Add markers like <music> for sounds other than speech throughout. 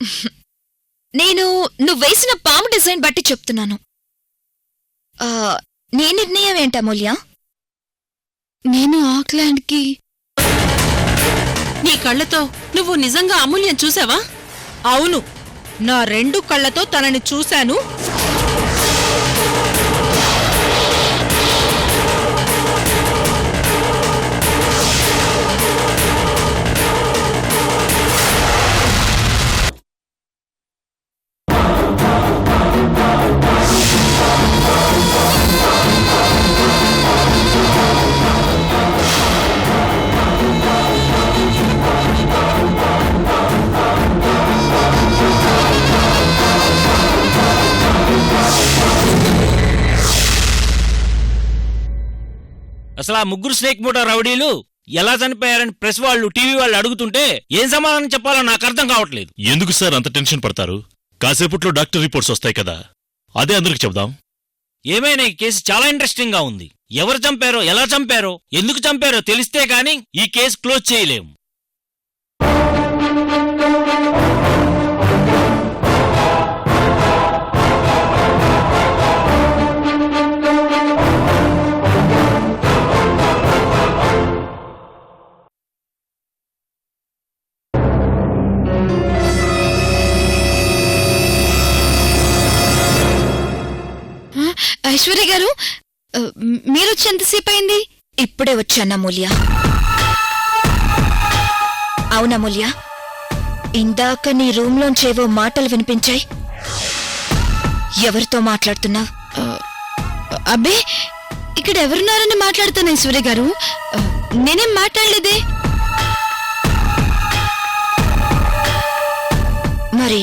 <laughs> నేను నువ్వు వేసిన పాము డిజైన్ బట్టి చెప్తున్నాను. ఆ, నీ నిర్ణయం ఏంటమూల్య నేను ఆక్లాండ్కి. నీ కళ్ళతో నువ్వు నిజంగా అమూల్యం చూసావా? అవును నా రెండు కళ్ళతో తనని చూశాను. అసలు ఆ ముగ్గురు స్నేక్ మూట రౌడీలు ఎలా చనిపోయారని ప్రెస్ వాళ్ళు టీవీ వాళ్ళు అడుగుతుంటే ఏం సమాధానం చెప్పాలో నాకు అర్థం కావట్లేదు. ఎందుకు సార్ అంత టెన్షన్ పడతారు? కాసేపట్లో డాక్టర్ రిపోర్ట్స్ వస్తాయి కదా. అదే అందరికి చెప్దాం ఏమైనా ఈ కేసు చాలా ఇంట్రెస్టింగ్గా ఉంది. ఎవరు చంపారో ఎలా చంపారో ఎందుకు చంపారో తెలిస్తే గాని ఈ కేసు క్లోజ్ చేయలేం ఐశ్వర్య గారు మీరొచ్చి ఎంతసేపు అయింది? ఇప్పుడే వచ్చాను అమూల్య. అవునమూల్య ఇందాక నీ రూమ్లోంచేవో మాటలు వినిపించాయి. ఎవరితో మాట్లాడుతున్నావు? అబ్బే ఇక్కడ ఎవరున్నారని మాట్లాడుతాను ఐశ్వర్య గారు. నేనేం మాట్లాడలేదే? మరి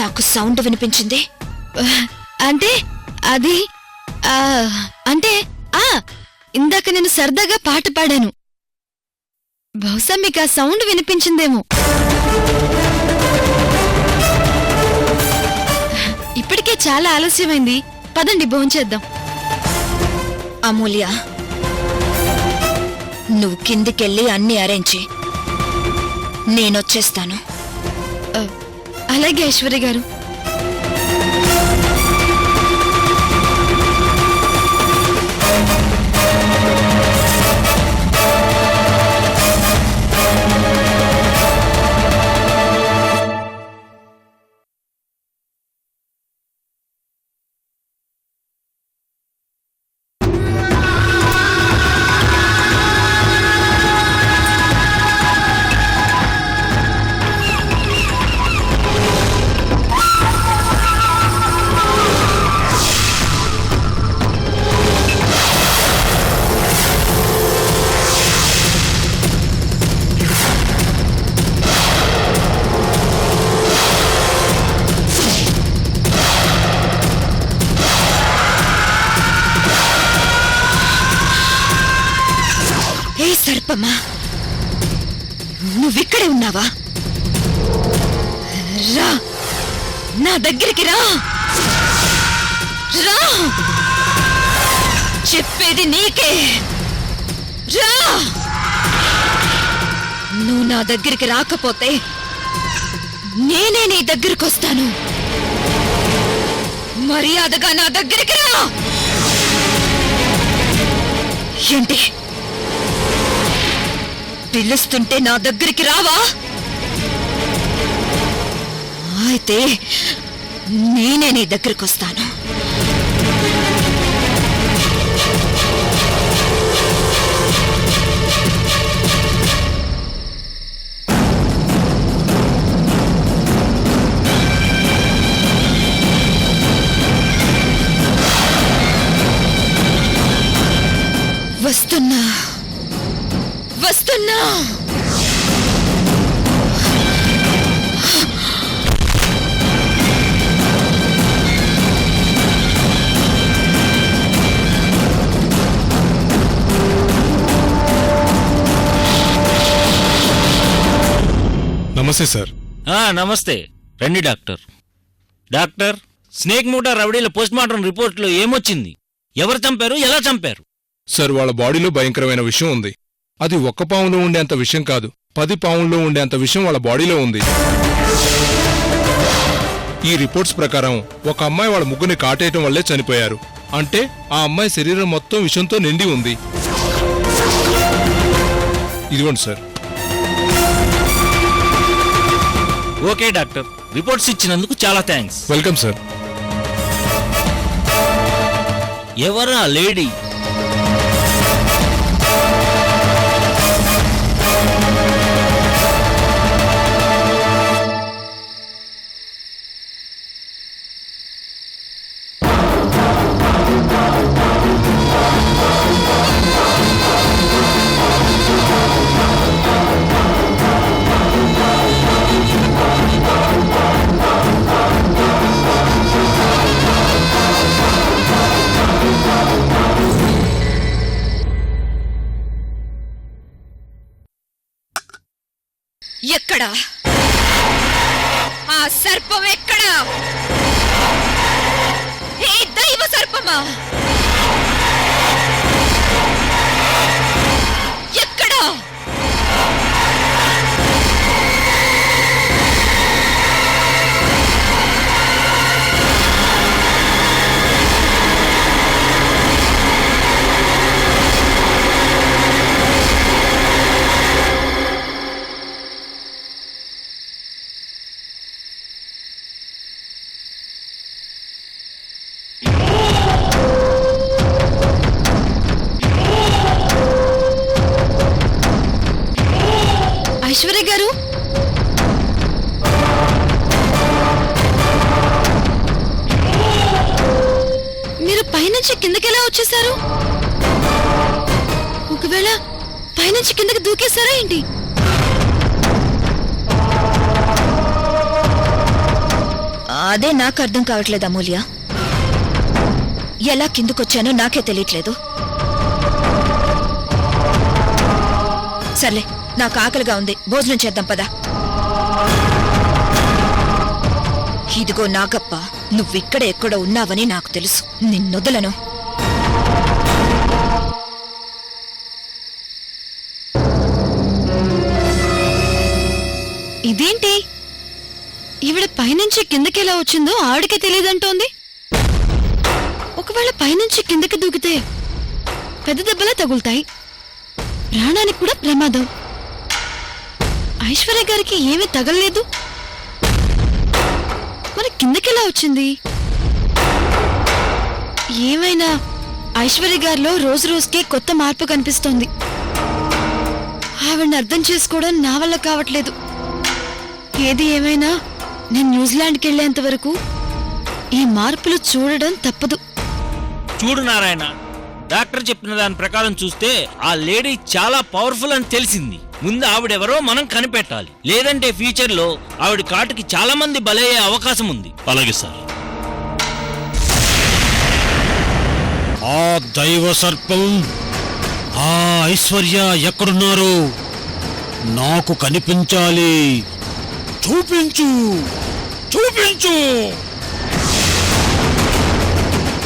నాకు సౌండ్ వినిపించింది. అంటే అది ఆ, అంటే ఆ ఇందాక నేను సరదాగా పాట పాడాను. బహుశా మీకు ఆ సౌండ్ వినిపించిందేమో. ఇప్పటికే చాలా ఆలస్యమైంది. పదండి భోంచేద్దాం. అమూల్య నువ్వు కిందికెళ్ళి అన్ని అరేంజ్. నేనొచ్చేస్తాను. అలాగే ఐశ్వర్య గారు. చెప్పేది నీకే. రా! నువ్వు నా దగ్గరికి రాకపోతే నేనే నీ దగ్గరికి వస్తాను మర్యాదగా నా దగ్గరికి రా! ఏంటి? పిలుస్తుంటే నా దగ్గరికి రావా? అయితే నేనే నీ దగ్గరికి వస్తాను నమస్తే సార్. ఆ నమస్తే. రండి డాక్టర్. డాక్టర్ స్నేక్ మూట రౌడీల పోస్ట్మార్టం రిపోర్ట్లో ఏమొచ్చింది? ఎవరు చంపారు? ఎలా చంపారు? సార్ వాళ్ళ బాడీలో భయంకరమైన విషయం ఉంది. అది ఒక్క పాములో ఉండేంత విషయం కాదు. పది పావుల్లో ఉండేంత విషయం వాళ్ళ బాడీలో ఉంది. ఈ రిపోర్ట్స్ ప్రకారం ఒక అమ్మాయి వాళ్ళ ముగ్గురిని కాటేయటం వల్లే చనిపోయారు. అంటే ఆ అమ్మాయి శరీరం మొత్తం విషంతో నిండి ఉంది. ఇదిగోండి సార్. Okay doctor. రిపోర్ట్స్ ఇచ్చినందుకు చాలా థ్యాంక్స్. Welcome sir. ఎవరా లేడీ? ఏంటి? అదే నాకు అర్థం కావట్లేదు అమూల్య. ఎలా కిందకొచ్చానో నాకే తెలియట్లేదు. సర్లే నాకు ఆకలిగా ఉంది. భోజనం చేద్దాం పదా. ఇదిగో నాగప్ప నువ్విక్కడ ఎక్కడ ఉన్నావని నాకు తెలుసు. నిన్నొదలను. ఇదేంటి? ఈవిడ పైనుంచి కిందకెలా వచ్చిందో ఆవిడకే తెలియదంటోంది. ఒకవేళ పైనుంచి కిందకి దూకితే పెద్ద దెబ్బలా తగులుతాయి. ప్రాణానికి కూడా ప్రమాదం. ఐశ్వర్య గారికి ఏమీ తగలలేదు. మరి కిందకెలా వచ్చింది? ఏమైనా ఐశ్వర్య గారిలో రోజు రోజుకే కొత్త మార్పు కనిపిస్తోంది. ఆవిడని అర్థం చేసుకోవడం నా వల్ల కావట్లేదు. ఏది ఏమైనా నేను న్యూజిలాండ్కి వెళ్ళేంత వరకు ఈ మార్పులు చూడడం తప్పదు. చూడు నారాయణ డాక్టర్ చెప్పిన దాని ప్రకారం చూస్తే ఆ లేడీ చాలా పవర్ఫుల్ అని తెలిసింది. ముందు ఆవిడెవరో మనం కనిపెట్టాలి. లేదంటే ఫ్యూచర్లో ఆవిడ కాటుకి చాలా మంది బలయ్యే అవకాశం ఉంది. అలాగే సార్. ఆ దైవ సర్పం ఆ ఐశ్వర్య ఎక్కడున్నారు నాకు కనిపించాలి. చూపించు. చూపించు.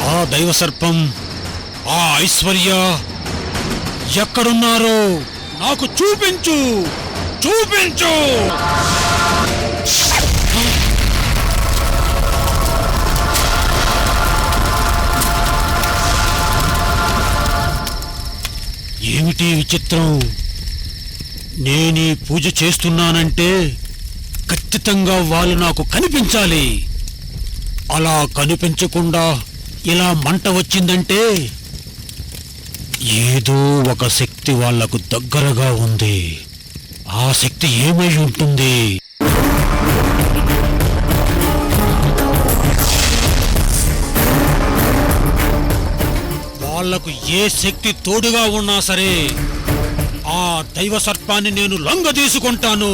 ఆ దైవ సర్పం ఆ ఐశ్వర్య ఎక్కడున్నారో నాకు చూపించు. చూపించు. ఏమిటి విచిత్రం? నేనీ పూజ చేస్తున్నానంటే ఖచ్చితంగా వాళ్ళు నాకు కనిపించాలి. అలా కనిపించకుండా ఇలా మంట వచ్చిందంటే ఏదో ఒక శక్తి వాళ్ళకు దగ్గరగా ఉంది. ఆ శక్తి ఏమై ఉంటుంది? వాళ్ళకు ఏ శక్తి తోడుగా ఉన్నా సరే ఆ దైవ సర్పాన్ని నేను లొంగ తీసుకుంటాను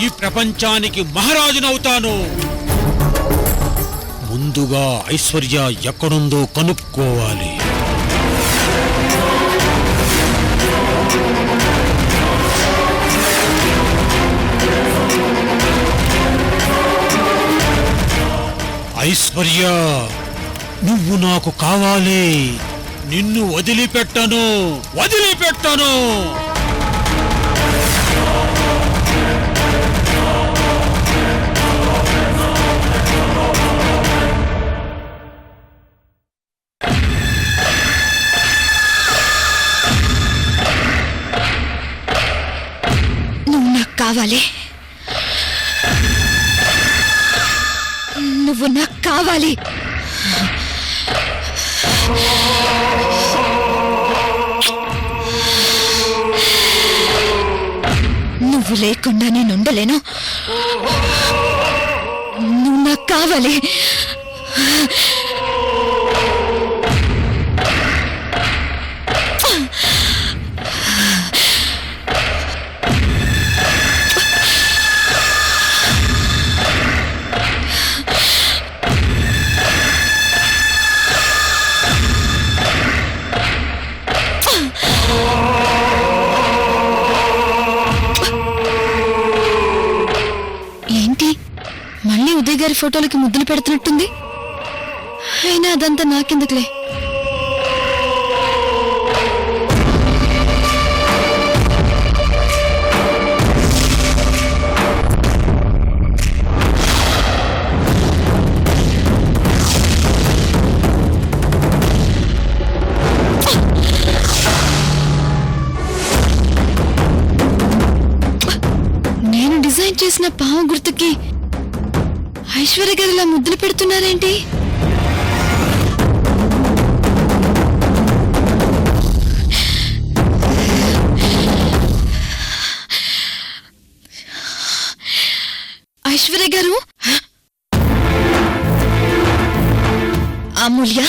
ఈ ప్రపంచానికి మహారాజునవుతాను. ముందుగా ఐశ్వర్య ఎక్కడుందో కనుక్కోవాలి. ఐశ్వర్య నువ్వు నాకు కావాలి. నిన్ను వదిలిపెట్టను. వదిలిపెట్టను. కావాలి. నువ్వు నాకు కావాలి. నువ్వు లేకుండా నేను ఉండలేను. నువ్వు నాకు కావాలి. ఫోటోలకి ముద్దులు పెడుతున్నట్టుంది. అయినా అదంతా నాకెందుకులే. నేను డిజైన్ చేసిన పాము గుర్తుకి ఐశ్వర్య గారు ఇలా ముద్దులు పెడుతున్నారేంటి? ఐశ్వర్య గారు? అమూల్య?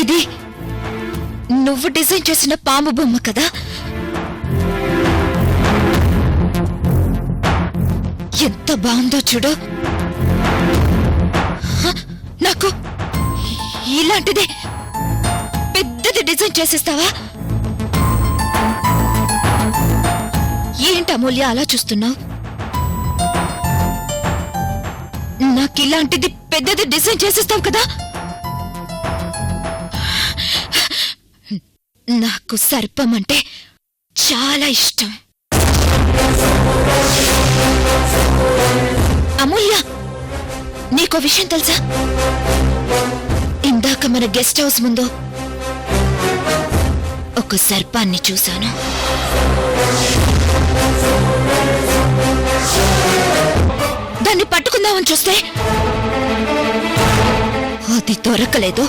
ఇది నువ్వు డిజైన్ చేసిన పాము బొమ్మ కదా? ఎంత బాగుందో చూడు. హ, నాకు ఇలాంటిది పెద్దది డిజైన్ చేసేస్తావా? ఏంటి అమూల్య అలా చూస్తున్నావు? నాకు ఇలాంటిది పెద్దది డిజైన్ చేసేస్తావు కదా? నాకు సర్పం అంటే చాలా ఇష్టం. అమూల్య నీకో విషయం తెలుసా? ఇందాక మన గెస్ట్ హౌస్ ముందు ఒక సర్పాన్ని చూశాను. దాన్ని పట్టుకుందామని చూస్తే అది దొరకలేదు.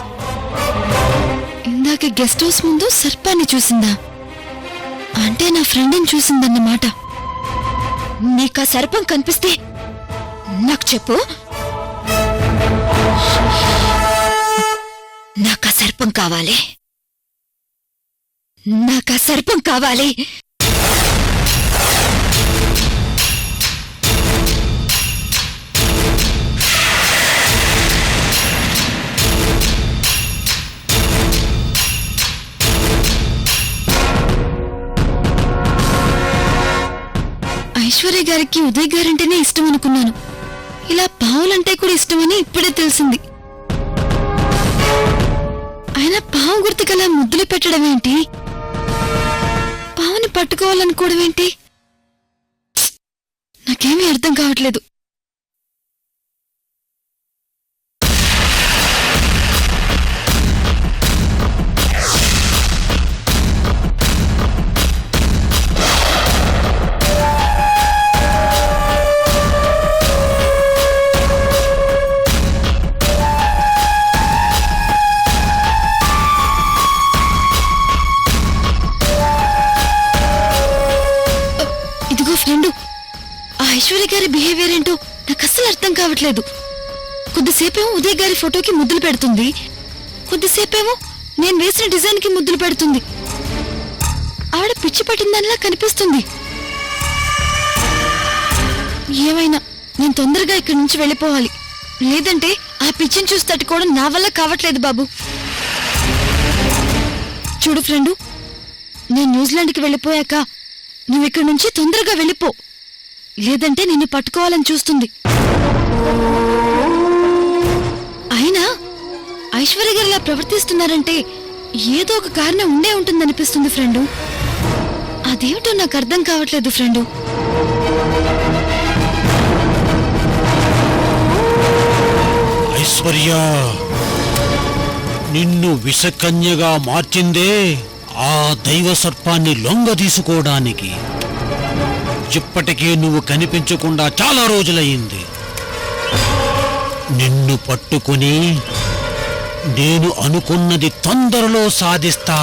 ఇందాక గెస్ట్ హౌస్ ముందు సర్పాన్ని చూసిందా? అంటే నా ఫ్రెండ్ని చూసిందన్నమాట. నీకు ఆ సర్పం కనిపిస్తే నాకు చెప్పు. నాకు ఆ సర్పం కావాలి. నాకు ఆ సర్పం కావాలి. ఐశ్వర్య గారికి ఉదయ్ గారంటేనే ఇష్టం అనుకున్నాను ఇలా పావులంటే కూడా ఇష్టమని ఇప్పుడే తెలిసింది. ఆయన పావు గుర్తుకలా ముద్దులు పెట్టడం ఏంటి? పావుని పట్టుకోవాలనుకోవడం ఏంటి? నాకేమీ అర్థం కావట్లేదు. ఆ ఐశ్వర్య గారి బిహేవియర్ ఏంటో నాకు అస్సలు అర్థం కావట్లేదు. కొద్దిసేపేమో ఉదయ్ గారి ఫోటోకి ముద్దులు పెడుతుంది. కొద్దిసేపేమో నేను వేసిన డిజైన్కి ముద్దులు పెడుతుంది. ఆవిడ పిచ్చి పట్టిందనిలా కనిపిస్తుంది. ఏమైనా నేను తొందరగా ఇక్కడి నుంచి వెళ్ళిపోవాలి. లేదంటే ఆ పిచ్చిని చూసి తట్టుకోవడం నా వల్ల కావట్లేదు బాబు. చూడు ఫ్రెండు నేను న్యూజిలాండ్కి వెళ్ళిపోయాక నువ్వు ఇక్కడి నుంచి తొందరగా వెళ్ళిపో. లేదంటే నిన్ను పట్టుకోవాలని చూస్తుంది. అయినా ఐశ్వర్య గారు ఇలా ప్రవర్తిస్తున్నారంటే ఏదో ఒక కారణం ఉండే ఉంటుందనిపిస్తుంది ఫ్రెండు. అదేమిటో నాకు అర్థం కావట్లేదు ఫ్రెండు. ఐశ్వర్య నిన్ను విషకన్యగా మార్చిందే ఆ దైవ సర్పాన్ని లొంగ తీసుకోవడానికి. ఇప్పటికే నువ్వు కనిపించకుండా చాలా రోజులయ్యింది. నిన్ను పట్టుకుని నేను అనుకున్నది తొందరలో సాధిస్తా.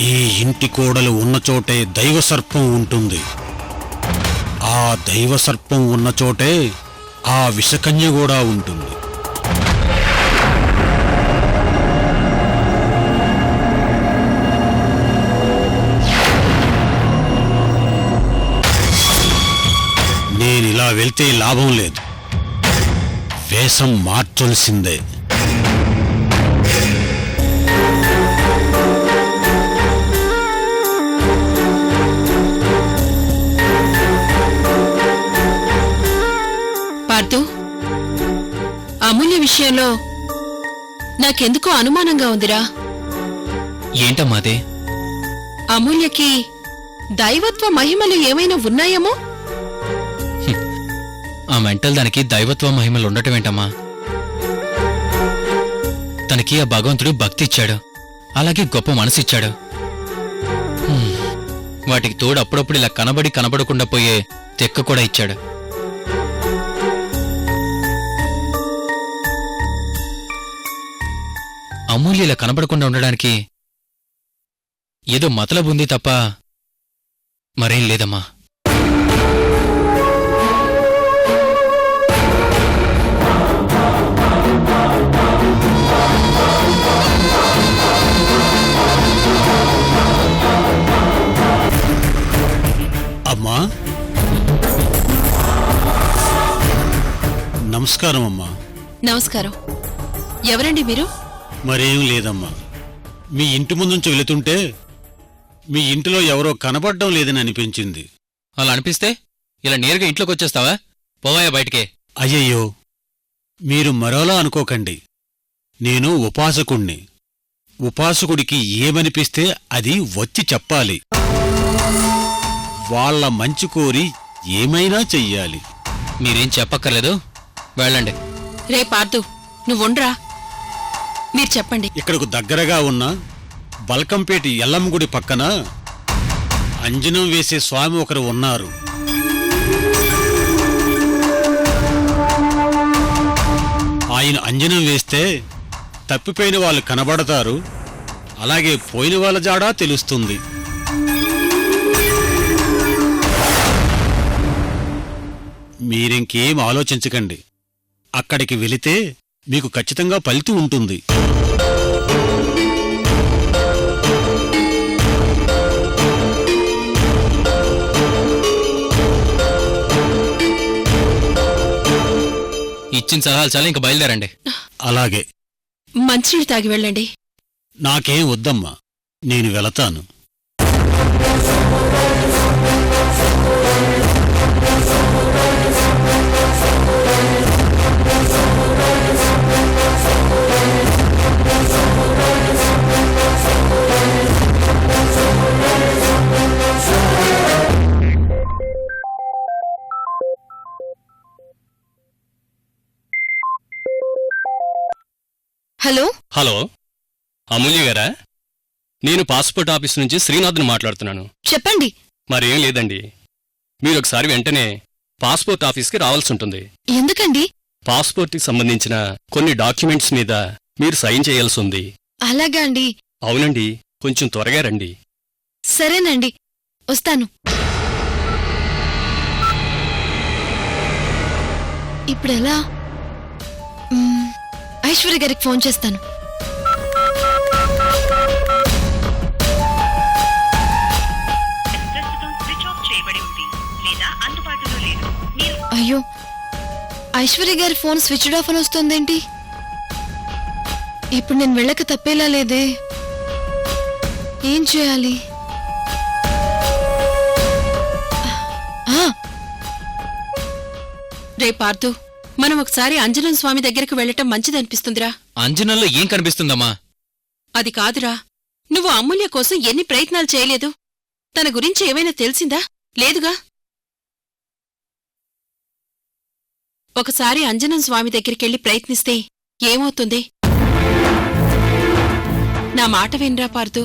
ఈ ఇంటి కోడలు ఉన్న చోటే దైవ సర్పం ఉంటుంది. ఆ దైవ సర్పం ఉన్న చోటే ఆ విషకన్య కూడా ఉంటుంది. నేను ఇలా వెళ్తే లాభం లేదు. వేషం మార్చాల్సిందే. పార్థు అమూల్య విషయంలో నాకెందుకో అనుమానంగా ఉందిరా. ఏంటమ్మాదే అమూల్యకి దైవత్వ మహిమలు ఏమైనా ఉన్నాయేమో? ఆ మెంటల్ దానికి దైవత్వ మహిమలు ఉండటం ఏంటమ్మా? తనకి ఆ భగవంతుడు భక్తి ఇచ్చాడు. అలాగే గొప్ప మనసు ఇచ్చాడు. హ్మ్. వాటికి తోడు అప్పుడప్పుడు ఇలా కనబడి కనబడకుండా పోయే తెక్క కూడా ఇచ్చాడు. అమూల్య ఇలా కనబడకుండా ఉండడానికి ఏదో మతలబు ఉంది తప్ప మరేం లేదమ్మా. అమ్మా. నమస్కారం అమ్మా. నమస్కారం. ఎవరండి మీరు? మరేం లేదమ్మా. మీ ఇంటి ముందుంచి వెళుతుంటే మీ ఇంటిలో ఎవరో కనబడడం లేదని అనిపించింది. అలా అనిపిస్తే ఇలా నేరుగా ఇంట్లోకి వచ్చేస్తావా? పోవాయా బయటికే. అయ్యయ్యో మీరు మరోలా అనుకోకండి. నేను ఉపాసకుణ్ణి. ఉపాసకుడికి ఏమనిపిస్తే అది వచ్చి చెప్పాలి. వాళ్ళ మంచి కోరి ఏమైనా చెయ్యాలి. మీరేం చెప్పక్కర్లేదు. వెళ్ళండి. రే పార్థు నువ్వుండ్రా. మీరు చెప్పండి. ఇక్కడకు దగ్గరగా ఉన్న బల్కంపేటి ఎల్లమ్మ గుడి పక్కన అంజనం వేసే స్వామి ఒకరు ఉన్నారు. ఆయన అంజనం వేస్తే తప్పిపోయిన వాళ్ళు కనబడతారు. అలాగే పోయిన వాళ్ళ జాడా తెలుస్తుంది. మీరింకేం ఆలోచించకండి. అక్కడికి వెళితే మీకు ఖచ్చితంగా ఫలితం ఉంటుంది. ఇచ్చిన సలహాలు చాలా ఇంకా బయలుదేరండి. అలాగే. మంచినీళ్ళు తాగి వెళ్ళండి. నాకేం వద్దమ్మా. నేను వెళతాను. హలో? హలో. అమూల్య గారా? నేను పాస్పోర్ట్ ఆఫీస్ నుంచి శ్రీనాథ్ని మాట్లాడుతున్నాను. చెప్పండి. మరేం లేదండి. మీరు ఒకసారి వెంటనే పాస్పోర్ట్ ఆఫీస్కి రావాల్సి ఉంటుంది. ఎందుకండి? పాస్పోర్ట్కి సంబంధించిన కొన్ని డాక్యుమెంట్స్ మీద మీరు సైన్ చేయాల్సి ఉంది. అలాగా అండి. అవునండి. కొంచెం త్వరగా రండి. సరేనండి. వస్తాను. ఇప్పుడెలా? ఐశ్వర్య గారికి ఫోన్ చేస్తాను. అయ్యో ఐశ్వర్య గారి ఫోన్ స్విచ్డ్ ఆఫ్ అని వస్తుందేంటి? ఇప్పుడు నేను వెళ్ళక తప్పేలా లేదే. ఏం చేయాలి? ఆ! రే పార్థు మనం ఒకసారి అంజనం స్వామి దగ్గరికి వెళ్ళటం మంచిదనిపిస్తుందిరా. అంజనంలో ఏం కనిపిస్తుందమ్మా? అది కాదురా. నువ్వు అమూల్య కోసం ఎన్ని ప్రయత్నాలు చేయలేదు? తన గురించి ఏమైనా తెలిసిందా? లేదుగా? ఒకసారి అంజనం స్వామి దగ్గరికెళ్ళి ప్రయత్నిస్తే ఏమవుతుంది? నా మాట వినరా పార్థు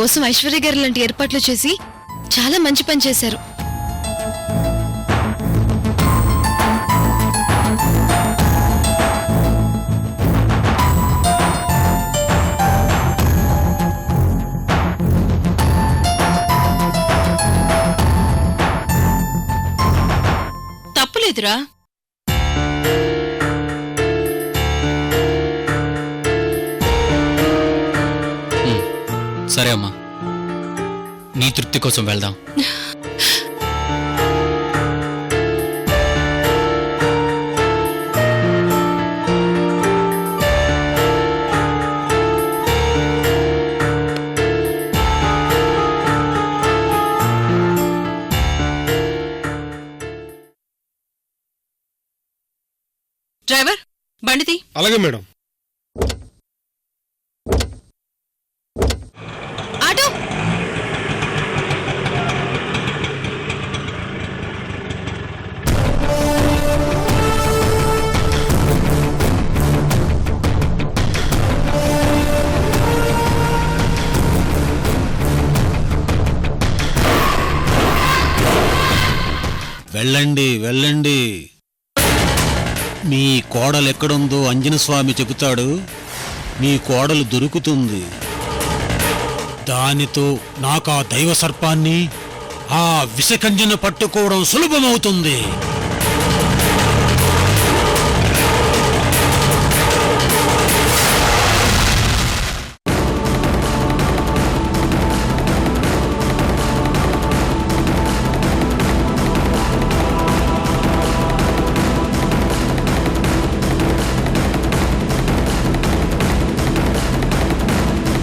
కోసం ఐశ్వర్య గారు లాంటి ఏర్పాట్లు చేసి చాలా మంచి పని చేశారు. తప్పులేదురా. తృప్తి కోసం వెళ్దాం. డ్రైవర్ బండిది. అలాగే మేడం. వెళ్ళండి వెళ్ళండి. మీ కోడలు ఎక్కడుందో అంజన స్వామి చెబుతాడు. మీ కోడలు దొరుకుతుంది. దానితో నాకు ఆ దైవ సర్పాన్ని ఆ విషకంజను పట్టుకోవడం సులభమవుతుంది.